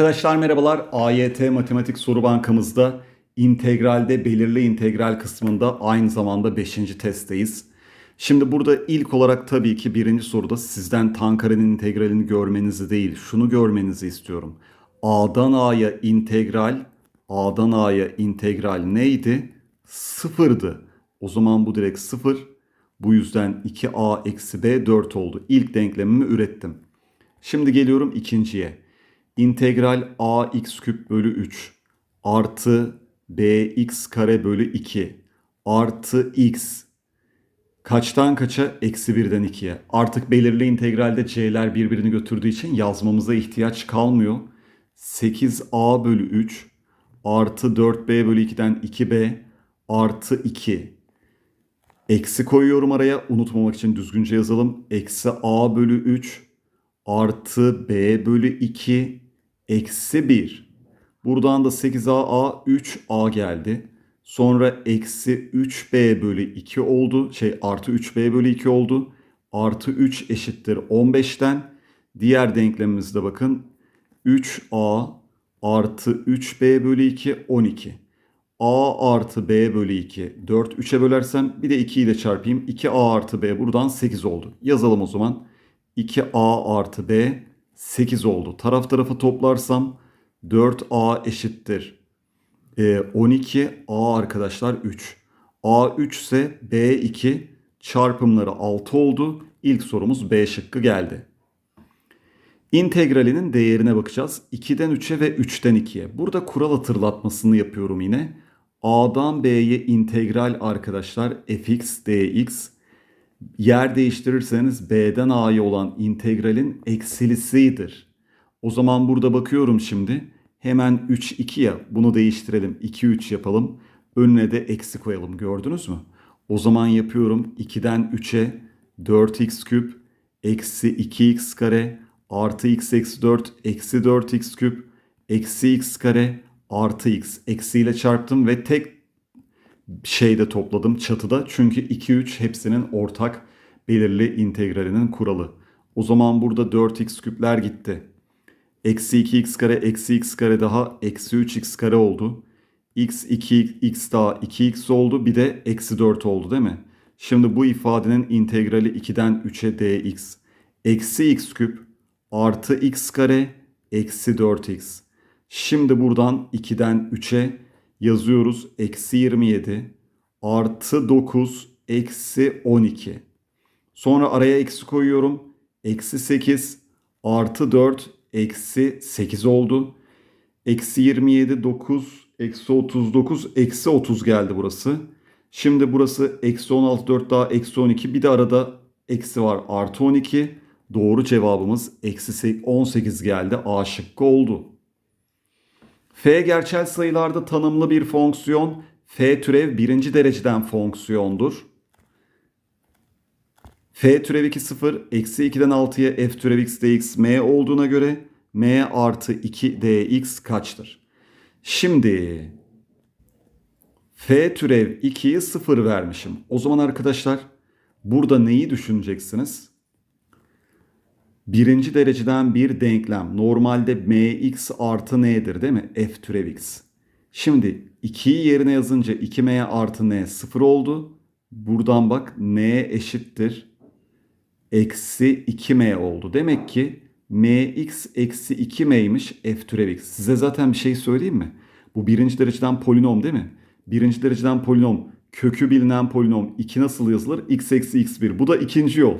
Arkadaşlar merhabalar. AYT Matematik Soru Bankamızda integralde belirli integral kısmında aynı zamanda 5. testteyiz. Şimdi burada ilk olarak tabii ki birinci soruda sizden Tankare'nin integralini görmenizi değil, şunu görmenizi istiyorum. A'dan A'ya integral, A'dan A'ya integral neydi? Sıfırdı. O zaman bu direkt sıfır. Bu yüzden 2A eksi B 4 oldu. İlk denklemimi ürettim. Şimdi geliyorum ikinciye. İntegral ax küp bölü 3 artı bx kare bölü 2 artı x kaçtan kaça? Eksi 1'den 2'ye. Artık belirli integralde c'ler birbirini götürdüğü için yazmamıza ihtiyaç kalmıyor. 8a bölü 3 artı 4b bölü 2'den 2b artı 2 Eksi koyuyorum araya. Unutmamak için düzgünce yazalım. Eksi a bölü 3 artı b bölü 2 eksi 1. Buradan da 8a a 3a geldi. Sonra eksi 3b bölü 2 oldu. Şey artı 3b bölü 2 oldu. Artı 3 eşittir 15'ten. Diğer denklemimizde bakın. 3a artı 3b bölü 2 12. A artı B bölü 2. 4 3'e bölersem bir de 2 ile çarpayım. 2A artı B buradan 8 oldu. Yazalım o zaman. 2A artı B 8 oldu. Taraf tarafı toplarsam 4A eşittir. Ee, 12 A arkadaşlar 3. A 3 ise B 2 çarpımları 6 oldu. İlk sorumuz B şıkkı geldi. İntegralinin değerine bakacağız. 2'den 3'e ve 3'ten 2'ye. Burada kural hatırlatmasını yapıyorum yine. A'dan B'ye integral arkadaşlar fx dx yer değiştirirseniz B'den A'ya olan integralin eksilisidir. O zaman burada bakıyorum şimdi. Hemen 3 2 ya bunu değiştirelim. 2 3 yapalım. Önüne de eksi koyalım. Gördünüz mü? O zaman yapıyorum 2'den 3'e 4x küp eksi 2x kare artı x eksi 4 eksi 4x küp eksi x kare artı x eksiyle çarptım ve tek şeyde topladım çatıda. Çünkü 2 3 hepsinin ortak belirli integralinin kuralı. O zaman burada 4x küpler gitti. Eksi 2x kare eksi x kare daha eksi 3x kare oldu. x 2x daha 2x oldu bir de eksi 4 oldu değil mi? Şimdi bu ifadenin integrali 2'den 3'e dx. Eksi x küp artı x kare eksi 4x. Şimdi buradan 2'den 3'e yazıyoruz. Eksi 27 artı 9 eksi 12. Sonra araya eksi koyuyorum. Eksi 8 artı 4 eksi 8 oldu. Eksi 27 9 eksi 39 eksi 30 geldi burası. Şimdi burası eksi 16 4 daha eksi 12 bir de arada eksi var artı 12. Doğru cevabımız eksi 18 geldi. A şıkkı oldu. F gerçel sayılarda tanımlı bir fonksiyon. F türev birinci dereceden fonksiyondur. F türev 2 0 eksi 2'den 6'ya f türev x dx m olduğuna göre m artı 2 dx kaçtır? Şimdi f türev 2'yi 0 vermişim. O zaman arkadaşlar burada neyi düşüneceksiniz? Birinci dereceden bir denklem. Normalde mx artı n'dir değil mi? f türev x. Şimdi 2'yi yerine yazınca 2m artı n 0 oldu. Buradan bak n eşittir. Eksi 2m oldu. Demek ki mx eksi 2m'ymiş f türev x. Size zaten bir şey söyleyeyim mi? Bu birinci dereceden polinom değil mi? Birinci dereceden polinom kökü bilinen polinom 2 nasıl yazılır? x eksi x1. Bu da ikinci yol.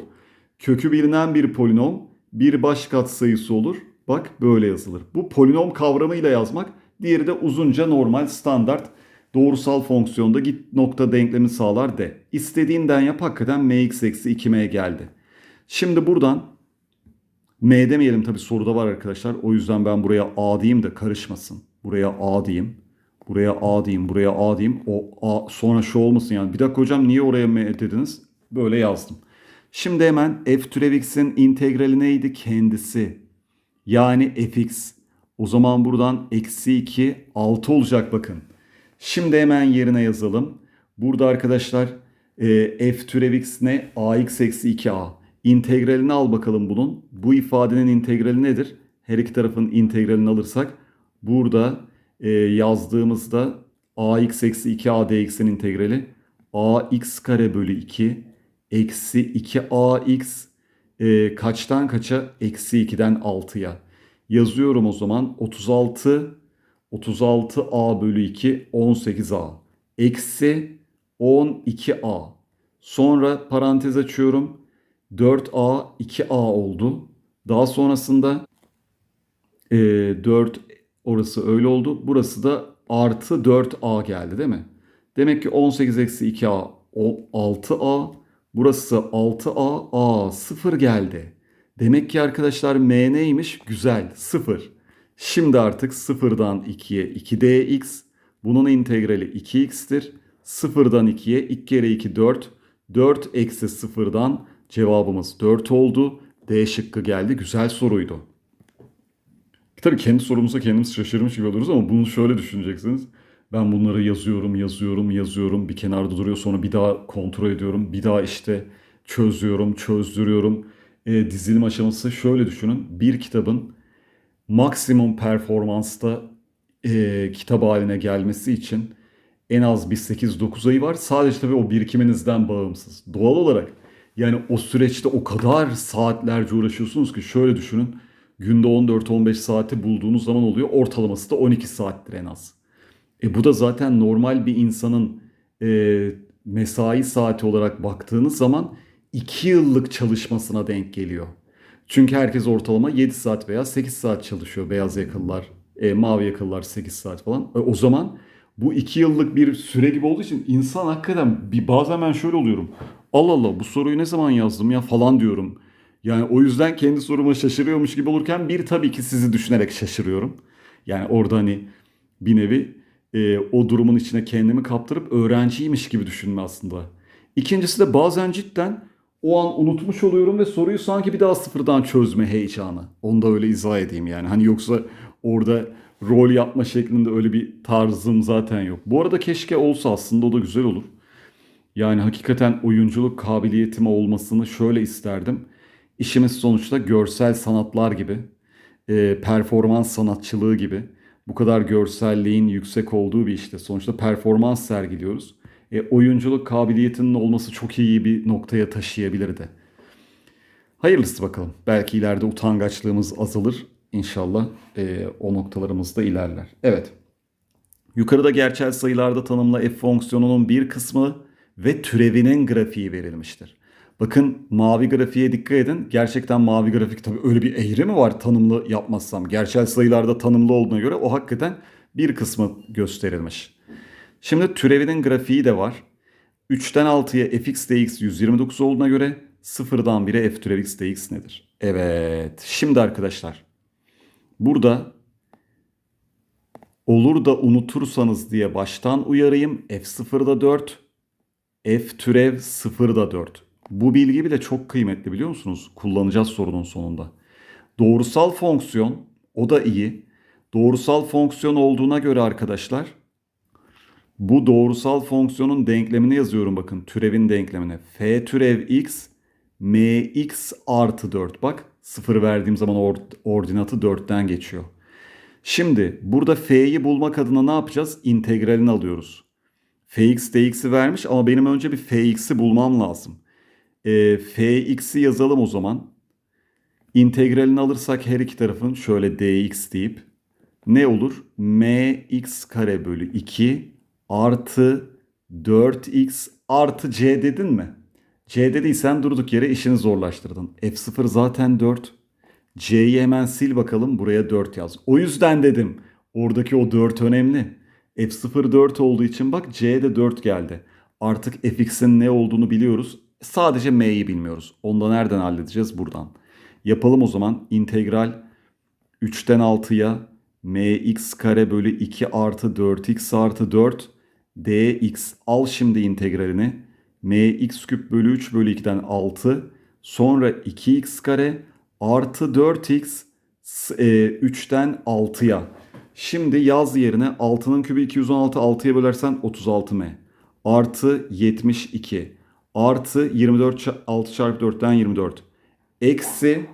Kökü bilinen bir polinom bir baş katsayısı olur. Bak böyle yazılır. Bu polinom kavramıyla yazmak. Diğeri de uzunca normal standart doğrusal fonksiyonda git nokta denklemi sağlar de. İstediğinden yap hakikaten mx eksi 2m geldi. Şimdi buradan m demeyelim tabi soruda var arkadaşlar. O yüzden ben buraya a diyeyim de karışmasın. Buraya a diyeyim. Buraya a diyeyim. Buraya a diyeyim. O a sonra şu olmasın yani. Bir dakika hocam niye oraya m dediniz? Böyle yazdım. Şimdi hemen f türev x'in integrali neydi? Kendisi. Yani fx. O zaman buradan eksi 2 6 olacak bakın. Şimdi hemen yerine yazalım. Burada arkadaşlar e, f türev x ne? ax eksi 2a. İntegralini al bakalım bunun. Bu ifadenin integrali nedir? her iki tarafın integralini alırsak burada e, yazdığımızda ax eksi 2a dx'in integrali ax kare bölü 2 eksi 2ax e, kaçtan kaça? Eksi 2'den 6'ya. Yazıyorum o zaman 36 36a bölü 2 18a eksi 12a. Sonra parantez açıyorum. 4a 2a oldu. Daha sonrasında e, 4 orası öyle oldu. Burası da artı 4a geldi değil mi? Demek ki 18 eksi 2a o 6a. Burası 6a. a 0 geldi. Demek ki arkadaşlar m neymiş? Güzel 0. Şimdi artık 0'dan 2'ye 2dx. Bunun integrali 2x'tir. 0'dan 2'ye 2 kere 2 4. 4 eksi 0'dan cevabımız 4 oldu. D şıkkı geldi. Güzel soruydu. Tabii kendi sorumuza kendimiz şaşırmış gibi oluruz ama bunu şöyle düşüneceksiniz. Ben bunları yazıyorum, yazıyorum, yazıyorum. Bir kenarda duruyor sonra bir daha kontrol ediyorum. Bir daha işte çözüyorum, çözdürüyorum. E, dizilim aşaması şöyle düşünün. Bir kitabın maksimum performansta e, kitap haline gelmesi için en az bir 8-9 ayı var. Sadece tabii o birikiminizden bağımsız. Doğal olarak yani o süreçte o kadar saatlerce uğraşıyorsunuz ki şöyle düşünün. Günde 14-15 saati bulduğunuz zaman oluyor. Ortalaması da 12 saattir en az. E bu da zaten normal bir insanın e, mesai saati olarak baktığınız zaman 2 yıllık çalışmasına denk geliyor. Çünkü herkes ortalama 7 saat veya 8 saat çalışıyor beyaz yakalılar, e, mavi yakalılar 8 saat falan. E, o zaman bu 2 yıllık bir süre gibi olduğu için insan hakikaten bir bazen ben şöyle oluyorum. Allah Allah bu soruyu ne zaman yazdım ya falan diyorum. Yani o yüzden kendi soruma şaşırıyormuş gibi olurken bir tabii ki sizi düşünerek şaşırıyorum. Yani orada hani bir nevi e, o durumun içine kendimi kaptırıp öğrenciymiş gibi düşünme aslında. İkincisi de bazen cidden o an unutmuş oluyorum ve soruyu sanki bir daha sıfırdan çözme heyecanı. Onu da öyle izah edeyim yani. Hani yoksa orada rol yapma şeklinde öyle bir tarzım zaten yok. Bu arada keşke olsa aslında o da güzel olur. Yani hakikaten oyunculuk kabiliyetim olmasını şöyle isterdim. İşimiz sonuçta görsel sanatlar gibi, e, performans sanatçılığı gibi bu kadar görselliğin yüksek olduğu bir işte. Sonuçta performans sergiliyoruz. E, oyunculuk kabiliyetinin olması çok iyi bir noktaya taşıyabilirdi. Hayırlısı bakalım. Belki ileride utangaçlığımız azalır. İnşallah e, o noktalarımızda ilerler. Evet. Yukarıda gerçel sayılarda tanımla f fonksiyonunun bir kısmı ve türevinin grafiği verilmiştir. Bakın mavi grafiğe dikkat edin. Gerçekten mavi grafik tabii öyle bir eğri mi var tanımlı yapmazsam? Gerçel sayılarda tanımlı olduğuna göre o hakikaten bir kısmı gösterilmiş. Şimdi türevinin grafiği de var. 3'ten 6'ya fx dx 129 olduğuna göre 0'dan 1'e f türev x dx nedir? Evet. Şimdi arkadaşlar burada olur da unutursanız diye baştan uyarayım. f0'da 4, f türev 0'da 4. Bu bilgi bile çok kıymetli biliyor musunuz? Kullanacağız sorunun sonunda. Doğrusal fonksiyon o da iyi. Doğrusal fonksiyon olduğuna göre arkadaşlar bu doğrusal fonksiyonun denklemini yazıyorum bakın. Türevin denklemine. F türev x mx artı 4. Bak 0 verdiğim zaman or ordinatı 4'ten geçiyor. Şimdi burada f'yi bulmak adına ne yapacağız? İntegralini alıyoruz. fx dx'i vermiş ama benim önce bir fx'i bulmam lazım. E, fx'i yazalım o zaman. İntegralini alırsak her iki tarafın şöyle dx deyip ne olur? mx kare bölü 2 artı 4x artı c dedin mi? C dediysen durduk yere işini zorlaştırdın. F0 zaten 4. C'yi hemen sil bakalım buraya 4 yaz. O yüzden dedim oradaki o 4 önemli. F0 4 olduğu için bak C'de 4 geldi. Artık fx'in ne olduğunu biliyoruz. Sadece m'yi bilmiyoruz. Onu da nereden halledeceğiz? Buradan. Yapalım o zaman. İntegral 3'ten 6'ya mx kare bölü 2 artı 4x artı 4 dx. Al şimdi integralini. mx küp bölü 3 bölü 2'den 6. Sonra 2x kare artı 4x 3'ten 6'ya. Şimdi yaz yerine 6'nın kübü 216 6'ya bölersen 36m. Artı 72 artı 24 6 çarpı 4'ten 24. Eksi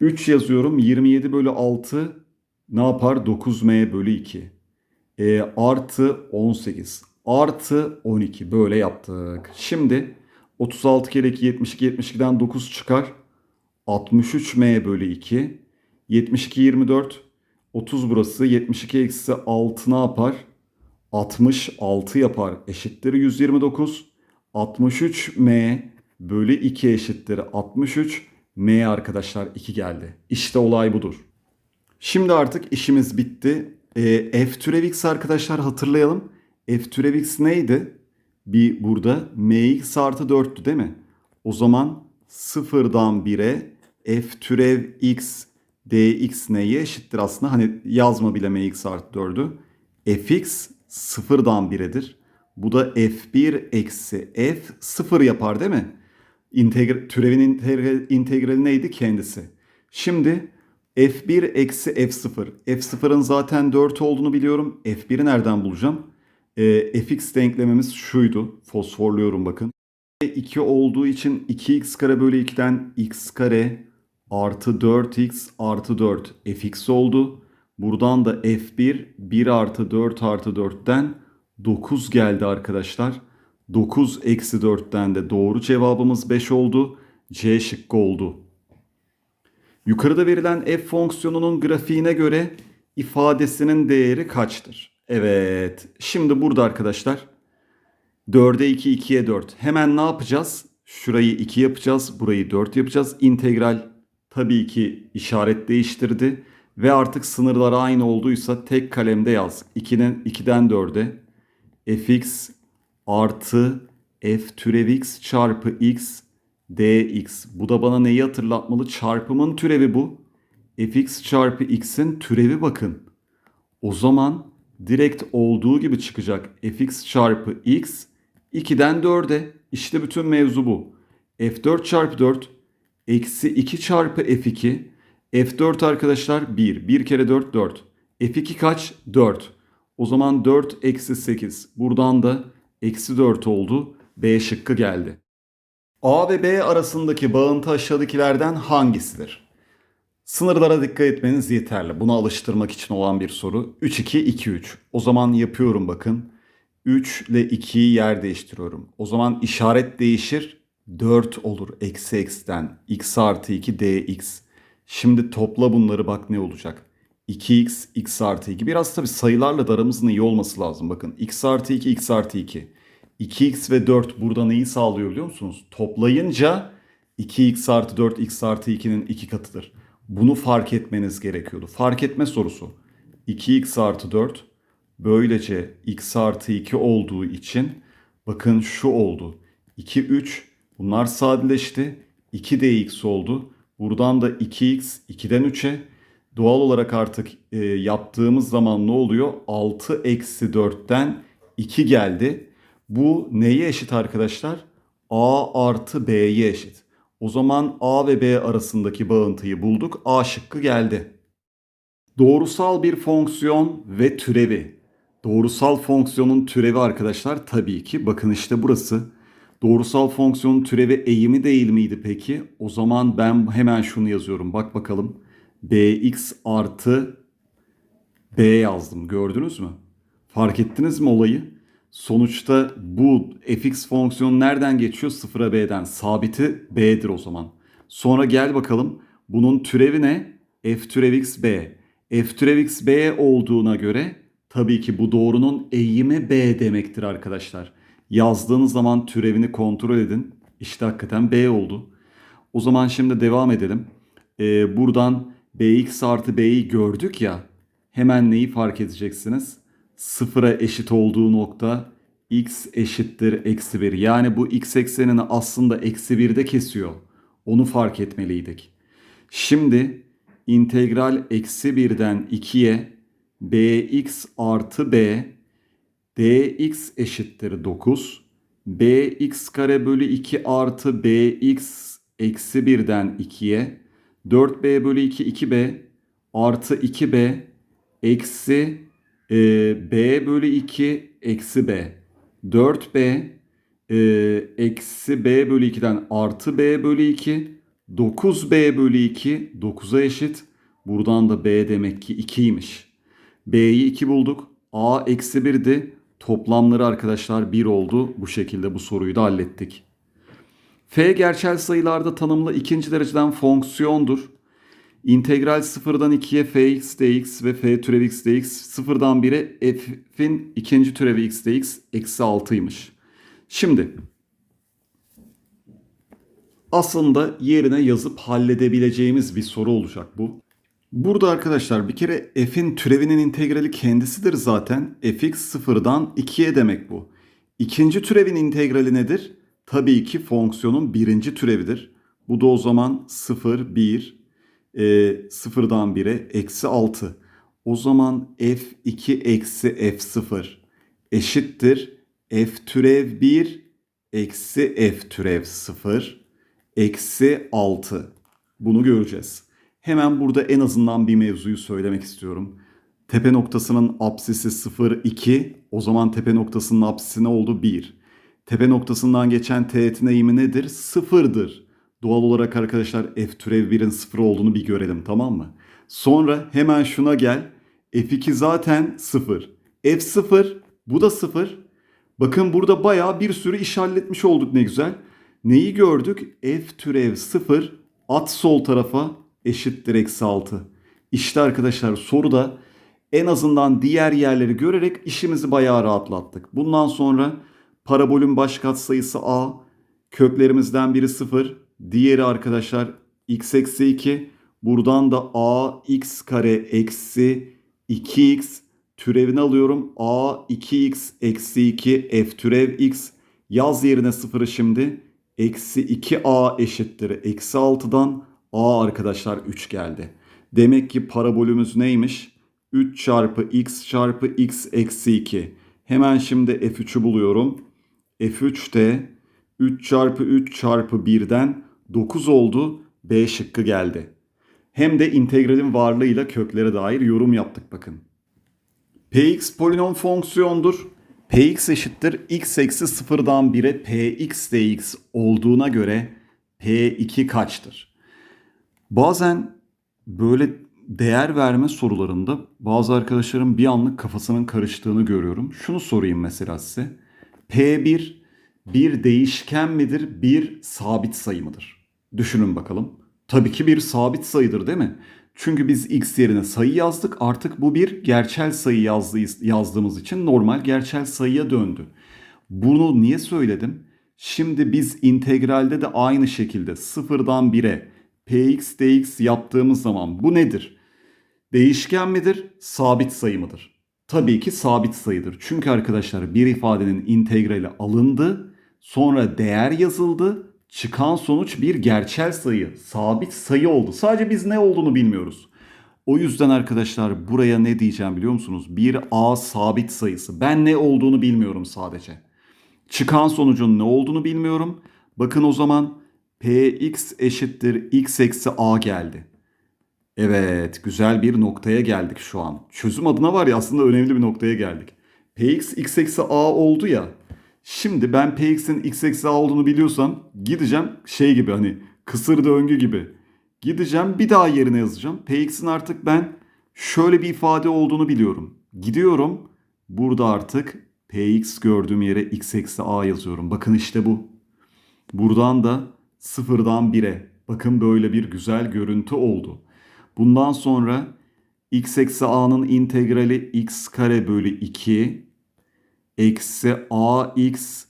3 yazıyorum. 27 bölü 6 ne yapar? 9m bölü 2. E, artı 18 artı 12 böyle yaptık. Şimdi 36 kere 2 72 72'den 9 çıkar. 63m bölü 2. 72 24 30 burası 72 eksi 6 ne yapar? 66 yapar eşittir 129. 63m bölü 2 eşittir 63. M arkadaşlar 2 geldi. İşte olay budur. Şimdi artık işimiz bitti. E, f türev x arkadaşlar hatırlayalım. F türev x neydi? Bir burada mx artı 4'tü değil mi? O zaman sıfırdan 1'e f türev x dx neye eşittir aslında? Hani yazma bile mx artı 4'ü. fx sıfırdan 1'edir. Bu da f1 eksi f 0 yapar değil mi? İntegre, türevin integre, integrali neydi? Kendisi. Şimdi f1 eksi f0. f0'ın zaten 4 olduğunu biliyorum. f1'i nereden bulacağım? E, fx denklemimiz şuydu. Fosforluyorum bakın. 2 olduğu için 2x kare bölü 2'den x kare artı 4x artı 4 fx oldu. Buradan da f1 1 artı 4 artı 4'ten 9 geldi arkadaşlar. 9 eksi 4'ten de doğru cevabımız 5 oldu. C şıkkı oldu. Yukarıda verilen f fonksiyonunun grafiğine göre ifadesinin değeri kaçtır? Evet. Şimdi burada arkadaşlar 4'e 2, 2'ye 4. Hemen ne yapacağız? Şurayı 2 yapacağız. Burayı 4 yapacağız. İntegral tabii ki işaret değiştirdi. Ve artık sınırlar aynı olduysa tek kalemde yaz. 2'den, 2'den 4'e fx artı f türev x çarpı x dx. Bu da bana neyi hatırlatmalı? Çarpımın türevi bu. fx çarpı x'in türevi bakın. O zaman direkt olduğu gibi çıkacak. fx çarpı x 2'den 4'e. İşte bütün mevzu bu. f4 çarpı 4 eksi 2 çarpı f2. f4 arkadaşlar 1. 1 kere 4 4. f2 kaç? 4. O zaman 4 eksi 8. Buradan da eksi 4 oldu. B şıkkı geldi. A ve B arasındaki bağıntı aşağıdakilerden hangisidir? Sınırlara dikkat etmeniz yeterli. Bunu alıştırmak için olan bir soru. 3, 2, 2, 3. O zaman yapıyorum bakın. 3 ile 2'yi yer değiştiriyorum. O zaman işaret değişir. 4 olur eksi eksiden. x artı 2 dx. Şimdi topla bunları bak ne olacak. 2x, x artı 2. Biraz tabi sayılarla da aramızın iyi olması lazım. Bakın x artı 2, x artı 2. 2x ve 4 burada neyi sağlıyor biliyor musunuz? Toplayınca 2x artı 4 x artı 2'nin iki katıdır. Bunu fark etmeniz gerekiyordu. Fark etme sorusu. 2x artı 4 böylece x artı 2 olduğu için bakın şu oldu. 2, 3 bunlar sadeleşti. 2 dx oldu. Buradan da 2x 2'den 3'e doğal olarak artık e, yaptığımız zaman ne oluyor? 6 eksi 4'ten 2 geldi. Bu neye eşit arkadaşlar? A artı B'ye eşit. O zaman A ve B arasındaki bağıntıyı bulduk. A şıkkı geldi. Doğrusal bir fonksiyon ve türevi. Doğrusal fonksiyonun türevi arkadaşlar tabii ki bakın işte burası. Doğrusal fonksiyonun türevi eğimi değil miydi peki? O zaman ben hemen şunu yazıyorum. Bak bakalım. Bx artı b yazdım. Gördünüz mü? Fark ettiniz mi olayı? Sonuçta bu fx fonksiyonu nereden geçiyor? 0'a b'den. Sabiti b'dir o zaman. Sonra gel bakalım. Bunun türevi ne? f türev x b. f türev x b olduğuna göre tabii ki bu doğrunun eğimi b demektir arkadaşlar. Yazdığınız zaman türevini kontrol edin. İşte hakikaten b oldu. O zaman şimdi devam edelim. Ee, buradan bx artı b'yi gördük ya. Hemen neyi fark edeceksiniz? sıfıra eşit olduğu nokta x eşittir eksi 1. Yani bu x eksenini aslında eksi 1'de kesiyor. Onu fark etmeliydik. Şimdi integral eksi 1'den 2'ye bx artı b dx eşittir 9. bx kare bölü 2 artı bx eksi 1'den 2'ye 4b bölü 2 2b artı 2b eksi e, b bölü 2 eksi b. 4b e, eksi b bölü 2'den artı b bölü 2 9b bölü 2 9'a eşit. Buradan da b demek ki 2'ymiş. b'yi 2 bulduk. a eksi 1'di. Toplamları arkadaşlar 1 oldu. Bu şekilde bu soruyu da hallettik. F gerçel sayılarda tanımlı ikinci dereceden fonksiyondur. İntegral sıfırdan 2'ye fx dx ve f türev x dx sıfırdan 1'e f'in ikinci türevi x dx eksi 6'ymış. Şimdi aslında yerine yazıp halledebileceğimiz bir soru olacak bu. Burada arkadaşlar bir kere f'in türevinin integrali kendisidir zaten. fx sıfırdan 2'ye demek bu. İkinci türevin integrali nedir? Tabii ki fonksiyonun birinci türevidir. Bu da o zaman 0, 1, e, sıfırdan 1'e eksi 6. O zaman f2 eksi f0 eşittir f türev 1 eksi f türev 0 eksi 6. Bunu göreceğiz. Hemen burada en azından bir mevzuyu söylemek istiyorum. Tepe noktasının apsisi 0, 2. O zaman tepe noktasının apsisi ne oldu? 1. Tepe noktasından geçen teğetin eğimi nedir? Sıfırdır. Doğal olarak arkadaşlar f türev 1'in 0 olduğunu bir görelim tamam mı? Sonra hemen şuna gel. f2 zaten 0. f0 bu da 0. Bakın burada bayağı bir sürü iş halletmiş olduk ne güzel. Neyi gördük? f türev 0 at sol tarafa eşittir eksi 6. İşte arkadaşlar soruda en azından diğer yerleri görerek işimizi bayağı rahatlattık. Bundan sonra parabolün baş katsayısı a, köklerimizden biri 0, diğeri arkadaşlar x eksi 2. Buradan da a x kare eksi 2x türevini alıyorum. a 2x eksi 2 f türev x. Yaz yerine sıfırı şimdi. Eksi 2a eşittir. Eksi 6'dan a arkadaşlar 3 geldi. Demek ki parabolümüz neymiş? 3 çarpı x çarpı x eksi 2. Hemen şimdi f3'ü buluyorum. F3 de 3 çarpı 3 çarpı 1'den 9 oldu. B şıkkı geldi. Hem de integralin varlığıyla köklere dair yorum yaptık bakın. Px polinom fonksiyondur. Px eşittir x eksi sıfırdan 1'e px dx olduğuna göre p2 kaçtır? Bazen böyle değer verme sorularında bazı arkadaşlarım bir anlık kafasının karıştığını görüyorum. Şunu sorayım mesela size. P1 bir değişken midir, bir sabit sayı mıdır? Düşünün bakalım. Tabii ki bir sabit sayıdır değil mi? Çünkü biz x yerine sayı yazdık. Artık bu bir gerçel sayı yazdığımız için normal gerçel sayıya döndü. Bunu niye söyledim? Şimdi biz integralde de aynı şekilde sıfırdan 1'e px dx yaptığımız zaman bu nedir? Değişken midir? Sabit sayı mıdır? Tabii ki sabit sayıdır. Çünkü arkadaşlar bir ifadenin integrali alındı, sonra değer yazıldı çıkan sonuç bir gerçel sayı, sabit sayı oldu. Sadece biz ne olduğunu bilmiyoruz. O yüzden arkadaşlar buraya ne diyeceğim biliyor musunuz? Bir A sabit sayısı. Ben ne olduğunu bilmiyorum sadece. Çıkan sonucun ne olduğunu bilmiyorum. Bakın o zaman Px eşittir x eksi A geldi. Evet güzel bir noktaya geldik şu an. Çözüm adına var ya aslında önemli bir noktaya geldik. Px x eksi A oldu ya. Şimdi ben Px'in x eksi a olduğunu biliyorsam gideceğim şey gibi hani kısır döngü gibi. Gideceğim bir daha yerine yazacağım. Px'in artık ben şöyle bir ifade olduğunu biliyorum. Gidiyorum burada artık Px gördüğüm yere x eksi a yazıyorum. Bakın işte bu. Buradan da sıfırdan 1'e. Bakın böyle bir güzel görüntü oldu. Bundan sonra x eksi a'nın integrali x kare bölü 2 eksi ax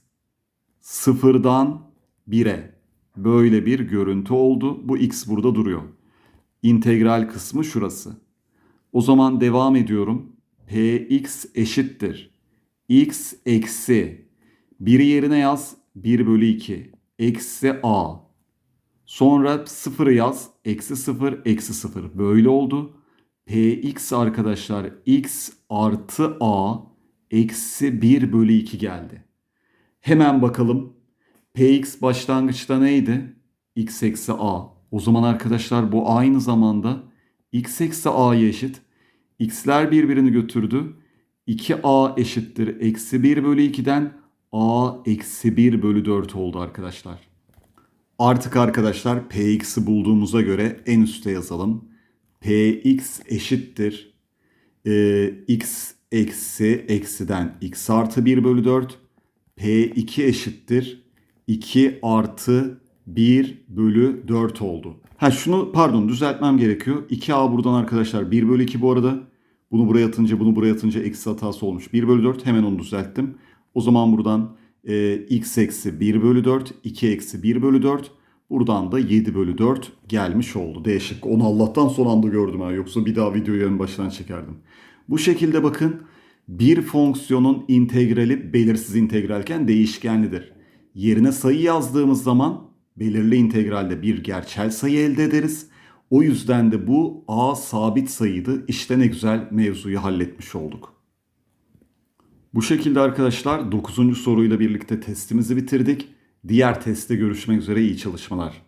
sıfırdan 1'e böyle bir görüntü oldu. Bu x burada duruyor. İntegral kısmı şurası. O zaman devam ediyorum. px eşittir. x eksi 1 yerine yaz 1 bölü 2 eksi a. Sonra 0'ı yaz eksi 0 eksi 0 böyle oldu. px arkadaşlar x artı a eksi 1 bölü 2 geldi. Hemen bakalım. Px başlangıçta neydi? x eksi a. O zaman arkadaşlar bu aynı zamanda x eksi a'ya eşit. x'ler birbirini götürdü. 2a eşittir. Eksi 1 bölü 2'den a eksi 1 bölü 4 oldu arkadaşlar. Artık arkadaşlar px'i bulduğumuza göre en üste yazalım. px eşittir e, x eksi eksiden x artı 1 bölü 4. p2 eşittir 2 artı 1 bölü 4 oldu. Ha şunu pardon düzeltmem gerekiyor. 2a buradan arkadaşlar 1 bölü 2 bu arada. Bunu buraya atınca bunu buraya atınca eksi hatası olmuş. 1 bölü 4 hemen onu düzelttim. O zaman buradan e, x eksi 1 bölü 4, 2 eksi 1 bölü 4. Buradan da 7 bölü 4 gelmiş oldu. Değişik. Onu Allah'tan son anda gördüm ha. Yoksa bir daha videoyu en baştan çekerdim. Bu şekilde bakın bir fonksiyonun integrali belirsiz integralken değişkenlidir. Yerine sayı yazdığımız zaman belirli integralde bir gerçel sayı elde ederiz. O yüzden de bu a sabit sayıydı. İşte ne güzel mevzuyu halletmiş olduk. Bu şekilde arkadaşlar 9. soruyla birlikte testimizi bitirdik. Diğer testte görüşmek üzere iyi çalışmalar.